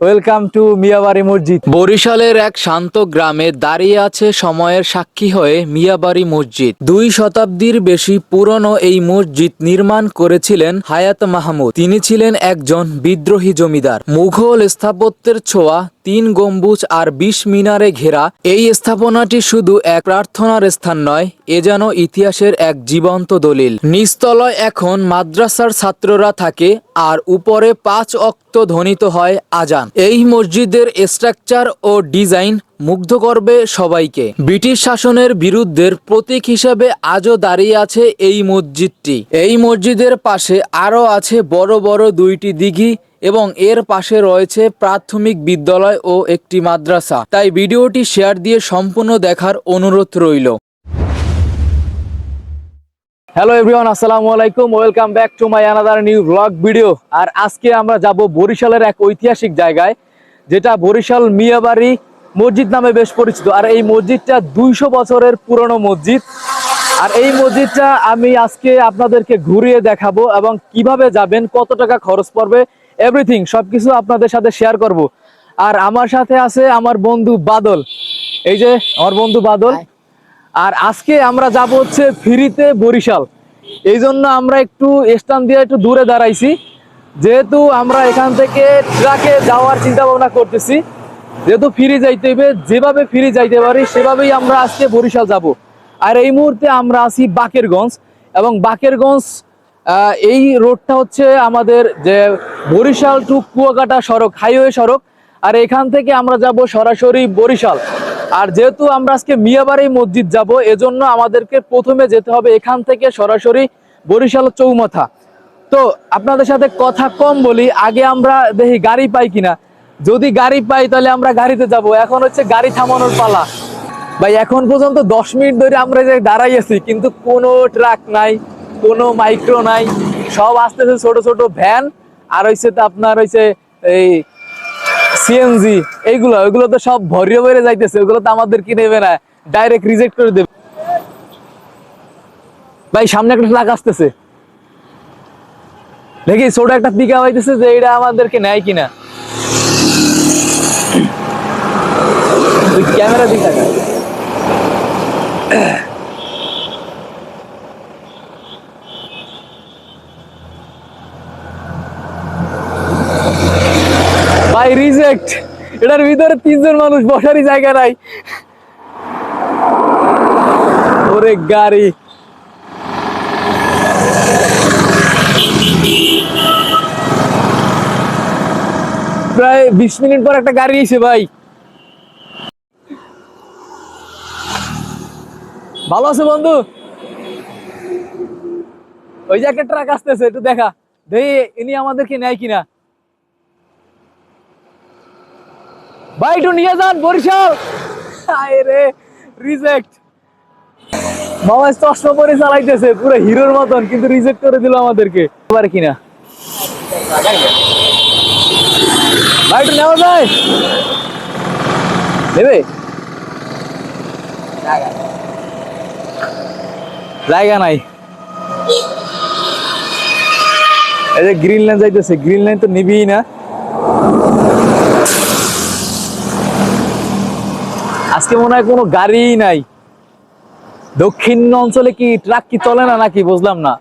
Welcome to Miabari মসজিদ বরিশালের এক শান্ত গ্রামে দাঁড়িয়ে আছে সময়ের সাক্ষী হয়ে মিয়াবাড়ি মসজিদ। দুই শতাব্দীর বেশি পুরনো এই মসজিদ নির্মাণ করেছিলেন হায়াত মাহমুদ। তিনি ছিলেন একজন বিদ্রোহী জমিদার। মুঘল স্থাপত্যের ছোঁয়া তিন গম্বুজ আর বিশ মিনারে ঘেরা, এই স্থাপনাটি শুধু এক প্রার্থনার স্থান নয়, এ যেন ইতিহাসের এক জীবন্ত দলিল। নিস্তলয় এখন মাদ্রাসার ছাত্ররা থাকে, আর উপরে পাঁচ অক্ত ধ্বনিত হয় আজান। এই মসজিদের স্ট্রাকচার ও ডিজাইন মুগ্ধ করবে সবাইকে। ব্রিটিশ শাসনের বিরুদ্ধের প্রতীক হিসেবে আজও দাঁড়িয়ে আছে এই মসজিদটি। এই মসজিদের পাশে আরও আছে বড় বড় দুইটি দিঘি এবং এর পাশে রয়েছে প্রাথমিক বিদ্যালয় ও একটি মাদ্রাসা। তাই ভিডিওটি শেয়ার দিয়ে সম্পূর্ণ দেখার অনুরোধ রইল। হ্যালো এভরিওয়ান আসসালামু আলাইকুম। Welcome back to my another new blog video আর আজকে আমরা যাব বরিশালের এক ঐতিহাসিক জায়গায়, যেটা বরিশাল মিয়াবাড়ি মসজিদ নামে বেশ পরিচিত। আর এই মসজিদটা দুইশো বছরের পুরনো মসজিদ। আর এই মসজিদটা আমি আজকে আপনাদেরকে ঘুরিয়ে দেখাবো এবং কীভাবে যাবেন, কত টাকা খরচ পড়বে এভরিথিং সবকিছু আপনাদের সাথে শেয়ার করব। আর আমার সাথে আছে আমার বন্ধু বাদল। এই যে আমার বন্ধু বাদল। আর আজকে আমরা যাব হচ্ছে ফ্রিতে বরিশাল। এই জন্য আমরা একটু স্টান দিয়ে একটু দূরে দাঁড়াইছি। যেহেতু আমরা এখান থেকে ট্রাকে যাওয়ার চিন্তা ভাবনা করতেছি। যেহেতু ফিরে যাইতে হবে যেভাবে ফিরে যাইতে পারি সেভাবেই আমরা আজকে বরিশাল যাব। আর এই মুহূর্তে আমরা আছি বাকেরগঞ্জ এবং বাকেরগঞ্জ এই রোডটা হচ্ছে আমাদের যে বরিশাল টু কুয়াকাটা সড়ক, হাইওয়ে সড়ক, আর এখান থেকে আমরা যাব সরাসরি বরিশাল। আর যেহেতু আমরা আজকে মিয়াবাড়ি মসজিদ যাব, এজন্য আমাদেরকে প্রথমে যেতে হবে এখান থেকে সরাসরি বরিশাল চৌমাথা। তো আপনাদের সাথে কথা কম বলি, আগে আমরা দেখি গাড়ি পাই কিনা। যদি গাড়ি পাই, তাহলে আমরা গাড়িতে যাব। এখন হচ্ছে গাড়ি থামানোর পালা। ভাই, এখন পর্যন্ত দশ মিনিট ধরে আমরা যে দাঁড়াই আছি, কিন্তু কোনো ট্রাক নাই। কোনো মাইক্রো নাই। সব আসতেছে ছোট ছোট ভ্যান আর হইছে তো আপনার হইছে এই সিএনজি এইগুলো, ওইগুলো তো সব ভরিয়ে ভরে যাইতেছে ওগুলো তো আমাদের কি নেবে না। ডাইরেক্ট রিজেক্ট করে দেবে। ভাই, সামনে একটা ট্রাক আসতেছে। দেখি, ছোট একটা পিকা হইতেছে যে এটা আমাদেরকে নেয় কিনা। ক্যামেরা দিকে। রিজেক্ট এটার ভিতরে তিনজন মানুষ বসারই জায়গা নাই। ওরে গাড়ি। প্রায় বিশ মিনিট পর একটা গাড়ি এসে ভাই। ভালো আছে বন্ধু? ওই যে একটা ট্রাক আসতেছে, একটু দেখা। দেখি ইনি আমাদেরকে নেয় কিনা। ভাই একটু নিয়ে যান, বরিশাল। রে রিজেক্ট মামা চশমা পরে চালাইতেছে, পুরো হিরোর মতন, কিন্তু রিজেক্ট করে দিল আমাদেরকে। পারে কিনা? একটু নেওয়া যায়? নেবে জায়গা নাই। এই যে গ্রিন লাইন যাইতেছে গ্রিন লাইন তো নিবিই না। আজকে মনে হয় কোনো গাড়িই নাই। দক্ষিণ অঞ্চলে কি ট্রাক কি চলে না নাকি বুঝলাম না।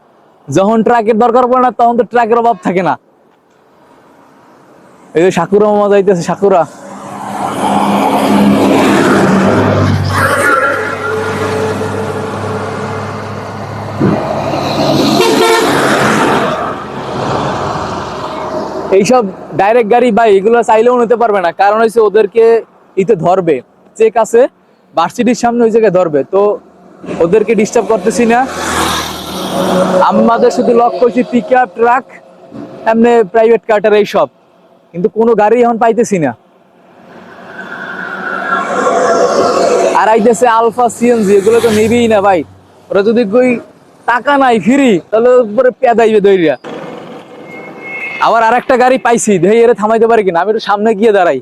যখন ট্রাকের দরকার পড়ে না, তখন তো ট্রাকের অভাব থাকে না। এই যে সাকুরা মামা যাইতেছে, সাকুরা। এইসব ডাইরেক্ট গাড়ি ভাই, এগুলো চাইলেও নিতে পারবে না। কারণ হচ্ছে ওদেরকে ইতে ধরবে। চেক আছে ভার্সিটির সামনে ওই জায়গায় ধরবে। তো ওদেরকে ডিস্টার্ব করতেছি না। আমাদের শুধু লক্ষ্য করছি পিক আপ ট্রাক এমনি প্রাইভেট কার্টার এইসব কিন্তু কোনো গাড়ি এখন পাইতেছি না। আর আইতেছে আলফা সিএনজি এগুলো তো নিবিই না ভাই। ওরা যদি কই টাকা নাই ফ্রি তাহলে উপরে পেদাইবে দইরা আবার আরেকটা গাড়ি পাইছি, দেখি এরে থামাইতে পারি কিনা। আমি একটু সামনে গিয়ে দাঁড়াই।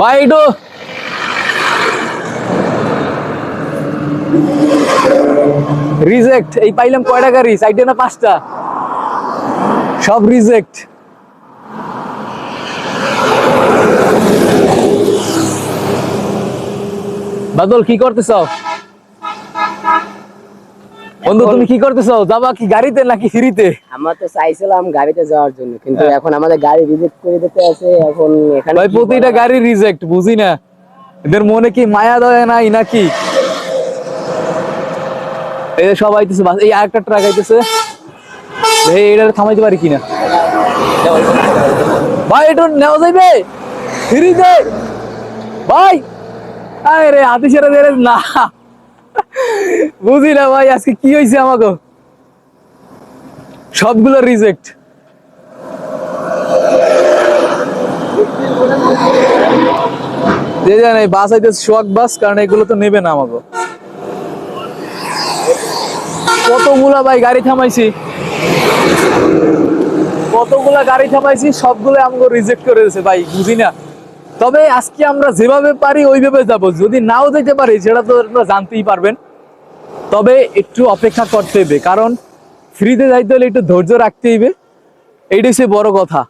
ভাই একটু রিজেক্ট এই পাইলাম কয় টাকা রিস চারটে না পাঁচটা? সব রিজেক্ট বাদল, কি করতেছ? বন্ধু তুমি কি করতেছ? যাবা কি গাড়িতে নাকি ফ্রিতে আমরা তো চাইছিলাম গাড়িতে যাওয়ার জন্য কিন্তু হ্যাঁ। এখন আমাদের গাড়ি রিজেক্ট করে দিতে আছে এখন এখানে ভাই প্রতিটা গাড়ি রিজেক্ট বুঝি না। এদের মনে কি মায়া দয়া নাই নাকি? এই সব আইতেছে বাস এই আরেকটা ট্রাক আইতেছে। এই এটা থামাইতে পারি কিনা? ভাই এটা নেওয়া যাইবে? ফ্রি দে ভাই আরে রে হাতি ছেড়ে দে রে। না। বুঝি না ভাই, আজকে কি হয়েছে আমাকে? সবগুলো রিজেক্ট যে জানে বাস আইতে শোয়াক বাস, কারণ এগুলো তো নেবে না আমাকে। কতগুলা ভাই গাড়ি থামাইছি? কতগুলা গাড়ি থামাইছি সবগুলো আমাকে রিজেক্ট করে দিয়েছে ভাই, বুঝি না। তবে আজকে আমরা যেভাবে পারি, ওইভাবে যাব। যদি নাও যেতে পারি, সেটা তো জানতেই পারবেন। তবে একটু অপেক্ষা করতে হবে, কারণ ফ্রিতে যাইতে হলে একটু ধৈর্য রাখতে হইবে। এইটাই সে বড় কথা।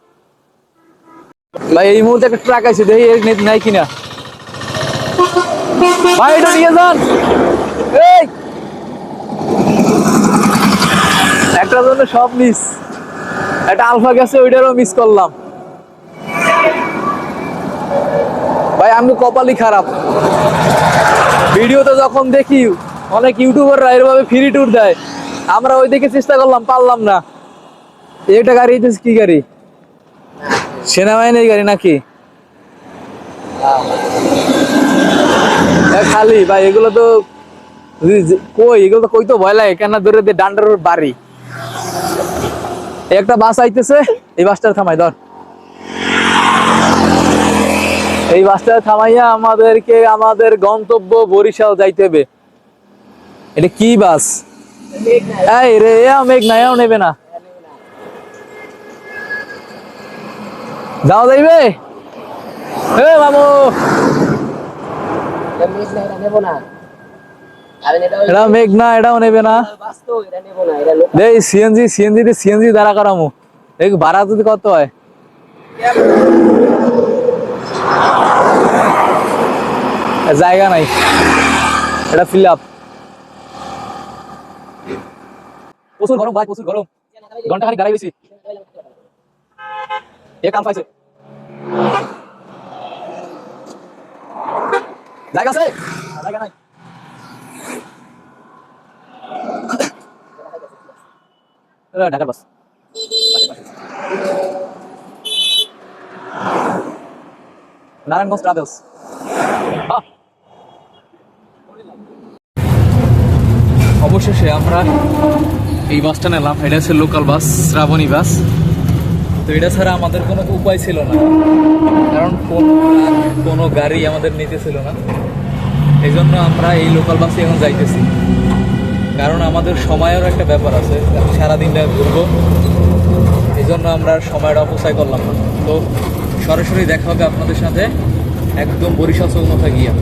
ভাই, এই মুহূর্তে একটা ট্রাক আছে, দেখি এর নেট নাই কিনা। ভাই, এটা নিয়ে যান। এই! একটার জন্য সব মিস একটা আলফা গেছে, ওইটারও মিস করলাম। ভাই আমি কপালই খারাপ। ভিডিওতে যখন দেখি অনেক ইউটিউবাররা এরভাবে ফ্রি ট্যুর দেয়। আমরা ওই দিকে চেষ্টা করলাম, পারলাম না। এটা গাড়ি কি গাড়ি? সেনাবাহিনীর গাড়ি নাকি? খালি, ভাই, এগুলো তো কই, এগুলো তো কই তো ভয় লাগে কেন ধরে দিয়ে ডান্ডার বাড়ি। একটা বাস আইতেছে, এই বাসটা থামাই, ধর। এই বাসটা থামাইয়া আমাদেরকে, আমাদের গন্তব্য বরিশাল যাইতে হবে। এটা কি বাস? এই রে এও মেঘ না এও নেবে না। যাও যাইবে? এ মামু। এটাও নেবে না। দেই, সিএনজি সিএনজি সিএনজি দাঁড়া করামু। দেখ, ভাড়া যদি কত হয়? জায়গা নাই। এটা ফিল আপ প্রচুর গরম ভাই, প্রচুর গরম। ঘণ্টা খানিক দাঁড়াই এ কাম পাইছে। জায়গা আছে? জায়গা নাই। নারায়ণগঞ্জ ট্রাভেলস। অবশেষে আমরা এই বাসটা নিলাম। এটা হচ্ছে লোকাল বাস শ্রাবণী বাস তো এটা ছাড়া আমাদের কোনো উপায় ছিল না। কারণ কোনো গাড়ি আমাদের নিতে ছিল না। এই জন্য আমরা এই লোকাল বাসে এখন যাইতেছি। কারণ আমাদের সময়েরও একটা ব্যাপার আছে। সারাদিনটা ঘুরবো। এই জন্য আমরা সময়টা অপচয় করলাম না। তো সরাসরি দেখা হবে আপনাদের সাথে। একদম বরিশাল চৌমাথা গিয়া।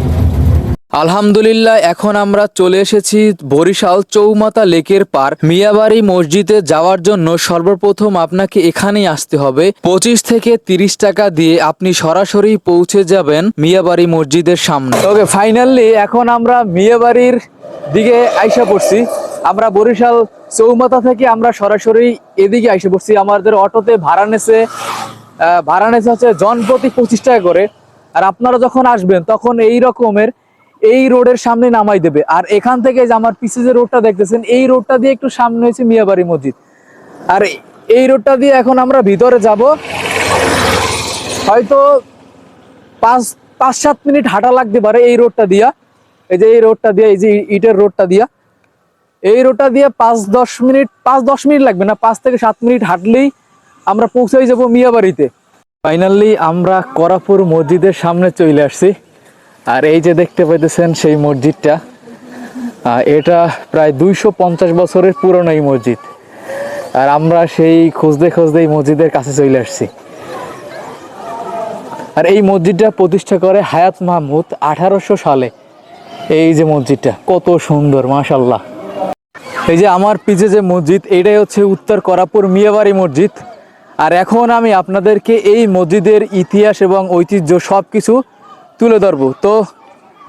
আলহামদুলিল্লাহ, এখন আমরা চলে এসেছি বরিশাল চৌমাতা লেকের পার। মিয়াবাড়ি মসজিদে যাওয়ার জন্য সর্বপ্রথম আপনাকে এখানেই আসতে হবে। পঁচিশ থেকে তিরিশ টাকা দিয়ে আপনি সরাসরি পৌঁছে যাবেন মিয়াবাড়ি মসজিদের সামনে। ওকে ফাইনালি এখন আমরা মিয়াবাড়ির দিকে আইসা পড়ছি। আমরা বরিশাল চৌমাতা থেকে আমরা সরাসরি এদিকে আইসা পড়ছি। আমাদের অটোতে ভাড়া নেছে ভাড়া নেছে হচ্ছে জনপ্রতি পঁচিশ টাকা করে। আর আপনারা যখন আসবেন, তখন এই রকমের এই রোডের সামনে নামাই দেবে। আর এখান থেকে যে আমার পিছে যে রোডটা দেখতেছেন, এই রোডটা দিয়ে একটু সামনে হয়েছে মিয়াবাড়ি মসজিদ। আর এই রোডটা দিয়ে এখন আমরা ভিতরে যাব। হয়তো পাঁচ পাঁচ, সাত মিনিট হাঁটা লাগতে পারে এই রোডটা দিয়া। এই যে এই রোডটা দিয়া, এই যে ইটের রোডটা দিয়া। এই রোডটা দিয়ে পাঁচ, দশ মিনিট, পাঁচ, দশ মিনিট লাগবে না, পাঁচ থেকে সাত মিনিট হাঁটলেই আমরা পৌঁছে যাব মিয়াবাড়িতে। ফাইনালি আমরা করাপুর মসজিদের সামনে চলে আসছি। আর এই যে দেখতে পাইতেছেন সেই মসজিদটা এটা প্রায় দুইশো পঞ্চাশ বছরের পুরনো এই মসজিদ। আর আমরা সেই খুঁজতে খুঁজতে এই মসজিদের কাছে চলে আসছি। আর এই মসজিদটা প্রতিষ্ঠা করে হায়াত মাহমুদ আঠারোশো সালে। এই যে মসজিদটা, কত সুন্দর মাশাল্লাহ এই যে আমার পিছে যে মসজিদ, এটাই হচ্ছে উত্তর করাপুর মিয়াবাড়ি মসজিদ। আর এখন আমি আপনাদেরকে এই মসজিদের ইতিহাস এবং ঐতিহ্য সব কিছু তুলে ধরবো। তো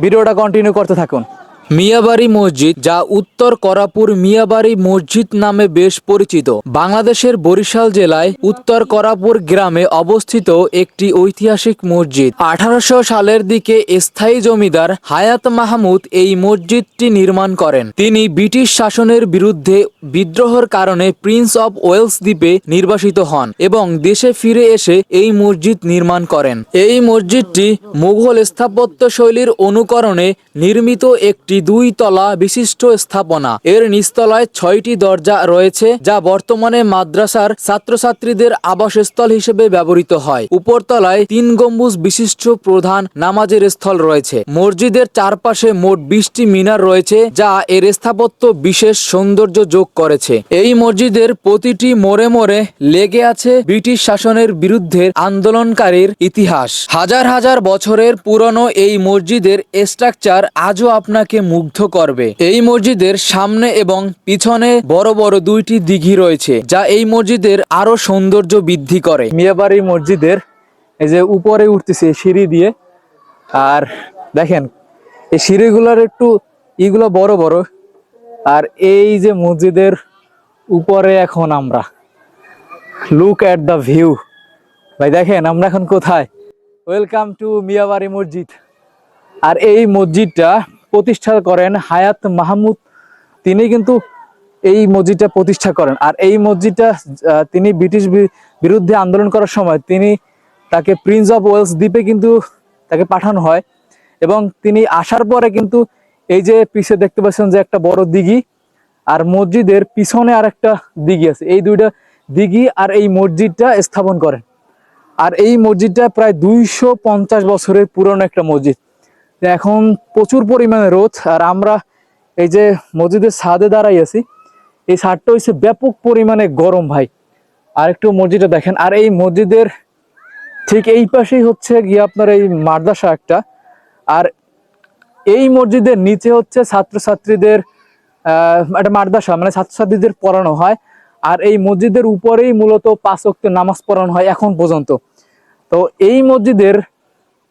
ভিডিওটা কন্টিনিউ করতে থাকুন। মিয়াবাড়ি মসজিদ, যা উত্তর করাপুর মিয়াবাড়ি মসজিদ নামে বেশ পরিচিত। বাংলাদেশের বরিশাল জেলায় উত্তর করাপুর গ্রামে অবস্থিত একটি ঐতিহাসিক মসজিদ। আঠারোশো সালের দিকে স্থায়ী জমিদার হায়াত মাহমুদ এই মসজিদটি নির্মাণ করেন। তিনি ব্রিটিশ শাসনের বিরুদ্ধে বিদ্রোহের কারণে প্রিন্স অব ওয়েলস দ্বীপে নির্বাসিত হন এবং দেশে ফিরে এসে এই মসজিদ নির্মাণ করেন। এই মসজিদটি মুঘল স্থাপত্য শৈলীর অনুকরণে নির্মিত একটি দুই তলা বিশিষ্ট স্থাপনা। এর নিচতলায় ছয়টি দরজা রয়েছে, যা বর্তমানে মাদ্রাসার ছাত্রছাত্রীদের আবাসস্থল হিসেবে ব্যবহৃত হয়। উপরতলায় তিন গম্বুজ বিশিষ্ট প্রধান নামাজের স্থল রয়েছে। মসজিদের চারপাশে মোট বিশটি মিনার রয়েছে, যা এর স্থাপত্য বিশেষ সৌন্দর্য যোগ করেছে। এই মসজিদের প্রতিটি মোড়ে মোড়ে লেগে আছে ব্রিটিশ শাসনের বিরুদ্ধে আন্দোলনকারীর ইতিহাস। হাজার হাজার বছরের পুরনো এই মসজিদের স্ট্রাকচার আজও আপনাকে মুগ্ধ করবে। এই মসজিদের সামনে এবং পিছনে বড় বড় দুইটি দিঘি রয়েছে, যা এই মসজিদের আরও সৌন্দর্য বৃদ্ধি করে। মিয়াবাড়ি মসজিদের এই যে উপরে উঠতেছে সিঁড়ি দিয়ে, আর দেখেন, এই সিঁড়িগুলোর একটু ইগুলো বড় বড়, আর এই যে মসজিদের উপরে এখন আমরা। লুক অ্যাট দ্য ভিউ ভাই, দেখেন, আমরা এখন কোথায়? ওয়েলকাম টু মিয়াবাড়ি মসজিদ। আর এই মসজিদটা প্রতিষ্ঠা করেন হায়াত মাহমুদ। তিনি কিন্তু এই মসজিদটা প্রতিষ্ঠা করেন। আর এই মসজিদটা তিনি ব্রিটিশ বিরুদ্ধে আন্দোলন করার সময় তিনি তাকে প্রিন্স অফ ওয়েলস দ্বীপে কিন্তু তাকে পাঠানো হয়। এবং তিনি আসার পরে কিন্তু এই যে পিছে দেখতে পাচ্ছেন যে একটা বড় দিঘি, আর মসজিদের পিছনে আর একটা দিঘি আছে। এই দুইটা দিঘি আর এই মসজিদটা স্থাপন করেন। আর এই মসজিদটা প্রায় দুইশো পঞ্চাশ বছরের পুরনো একটা মসজিদ। এখন প্রচুর পরিমাণে রোদ, আর আমরা এই যে মসজিদের ছাদে দাঁড়াই আছি, এই ছাদটা হচ্ছে ব্যাপক পরিমাণে গরম ভাই। আর একটু মসজিদটা দেখেন, আর এই মসজিদের ঠিক এই পাশেই হচ্ছে গিয়ে আপনার এই মাদ্রাসা একটা, আর এই মসজিদের নিচে হচ্ছে ছাত্রছাত্রীদের একটা মাদ্রাসা মানে ছাত্রছাত্রীদের পড়ানো হয়, আর এই মসজিদের উপরেই মূলত পাঁচ ওয়াক্ত নামাজ পড়ানো হয় এখন পর্যন্ত। তো এই মসজিদের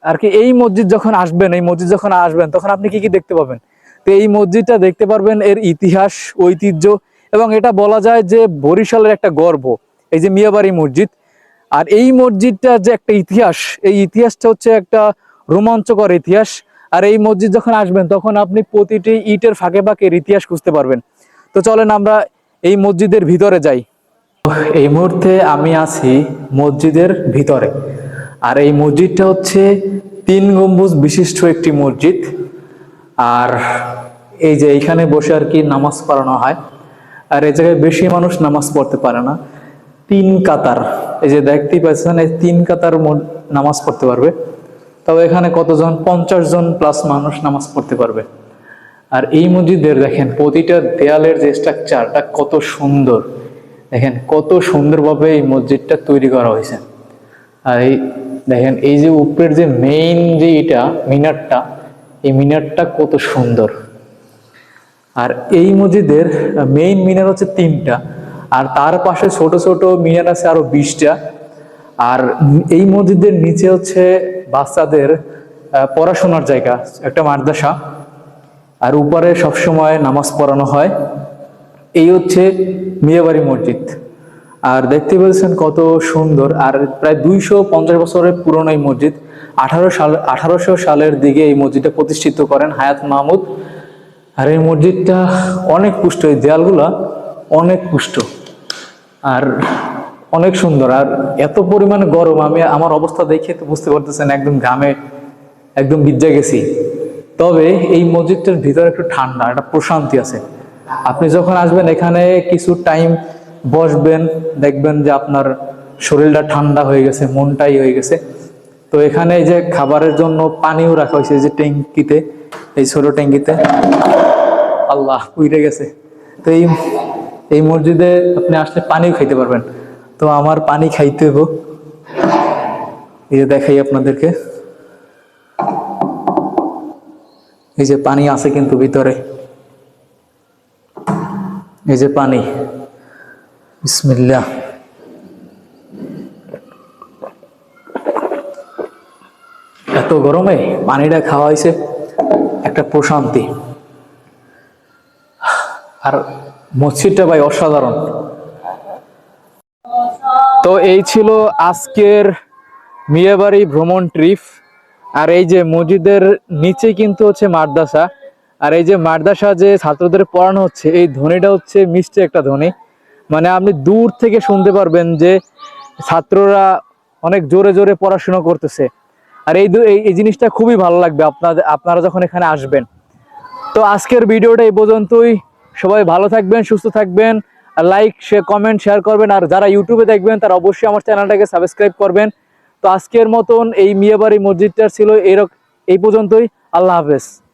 আর কি এই মসজিদ যখন আসবেন, এই মসজিদ যখন আসবেন, তখন আপনি কি কি দেখতে পাবেন? তো এই মসজিদটা দেখতে পারবেন এর ইতিহাস, ঐতিহ্য এবং এটা বলা যায় যে বরিশালের একটা গর্ব, এই যে মিয়াবাড়ি মসজিদ। আর এই মসজিদটা যে একটা ইতিহাস, এই ইতিহাসটা হচ্ছে একটা রোমাঞ্চকর ইতিহাস। আর এই মসজিদ যখন আসবেন, তখন আপনি প্রতিটি ইটের ফাঁকে ফাঁকে ইতিহাস খুঁজতে পারবেন। তো চলেন আমরা এই মসজিদের ভিতরে যাই। এই মুহূর্তে আমি আছি মসজিদের ভিতরে। আর এই মসজিদটা হচ্ছে তিন গম্বুজ বিশিষ্ট একটি মসজিদ। আর এই যে এইখানে বসে আর কি নামাজ পড়ানো হয়। আর এই জায়গায় বেশি মানুষ নামাজ পড়তে পারে না। তিন কাতার। এই যে দেখতেই পাচ্ছেন, এই তিন কাতার নামাজ পড়তে পারবে। তবে এখানে কতজন? পঞ্চাশ জন প্লাস মানুষ নামাজ পড়তে পারবে। আর এই মসজিদের দেখেন, প্রতিটা দেয়ালের যে স্ট্রাকচারটা কত সুন্দর। দেখেন, কত সুন্দরভাবে এই মসজিদটা তৈরি করা হয়েছে। আর এই দেখেন, এই যে উপরের যে মেইন যে এটা মিনারটা, এই মিনারটা কত সুন্দর। আর এই মসজিদের মেইন মিনার হচ্ছে তিনটা, আর তার পাশে ছোট ছোট মিনার আছে আরও বিশটা। আর এই মসজিদের নিচে হচ্ছে বাচ্চাদের পড়াশোনার জায়গা, একটা মাদ্রাসা। আর উপরে সবসময় নামাজ পড়ানো হয়। এই হচ্ছে মিয়াবাড়ি মসজিদ। আর দেখতে পাচ্ছেন কত সুন্দর। আর প্রায় দুইশো পঞ্চাশ বছরের পুরনো এই মসজিদ। আঠারো সাল, আঠারোশো সালের দিকে এই মসজিদটা প্রতিষ্ঠিত করেন হায়াত মাহমুদ। আর এই মসজিদটা অনেক পুষ্ট, এই দেয়ালগুলা অনেক পুষ্ট। আর অনেক সুন্দর। আর এত পরিমাণে গরম, আমি আমার অবস্থা দেখে তো বুঝতে পারতেছেন, একদম ঘামে, একদম ভিজে গেছি। তবে এই মসজিদটার ভিতরে একটু ঠান্ডা, একটা প্রশান্তি আছে। আপনি যখন আসবেন এখানে, কিছু টাইম বসবেন, দেখবেন যে আপনার শরীরটা ঠান্ডা হয়ে গেছে, মনটাই হয়ে গেছে। তো এখানে যে খাবারের জন্য পানিও রাখা হয়েছে যে ট্যাঙ্কিতে, এই ছোট ট্যাঙ্কিতে। আল্লাহ, উইরে গেছে। তো এই এই মসজিদে আপনি আসলে পানিও খাইতে পারবেন। তো আমার পানি খাইতে হব এই যে দেখাই আপনাদেরকে। এই যে পানি আছে কিন্তু ভিতরে। এই যে পানি। বিসমিল্লাহ। এত গরমে পানিটা খাওয়া হয়েছে, একটা প্রশান্তি। আর মসজিদটা ভাই অসাধারণ। তো এই ছিল আজকের মিয়াবাড়ি ভ্রমণ ট্রিপ, আর এই যে মসজিদের নিচে কিন্তু হচ্ছে মাদ্রাসা, আর এই যে মাদ্রাসা যে ছাত্রদের পড়ানো হচ্ছে, এই ধ্বনিটা হচ্ছে মিষ্টি একটা ধ্বনি। মানে আপনি দূর থেকে শুনতে পারবেন যে ছাত্ররা অনেক জোরে জোরে পড়াশোনা করতেছে। আর এই এই- জিনিসটা খুবই ভালো লাগবে আপনাদের আপনারা যখন এখানে আসবেন। তো আজকের ভিডিওটা এই পর্যন্তই। সবাই ভালো থাকবেন, সুস্থ থাকবেন। আর লাইক শেয়ার কমেন্ট শেয়ার করবেন। আর যারা ইউটিউবে দেখবেন, তারা অবশ্যই আমার চ্যানেলটাকে সাবস্ক্রাইব করবেন। তো আজকের মতন এই মিয়াবাড়ি মসজিদটা ছিল এরক এই পর্যন্তই। আল্লাহ হাফেজ।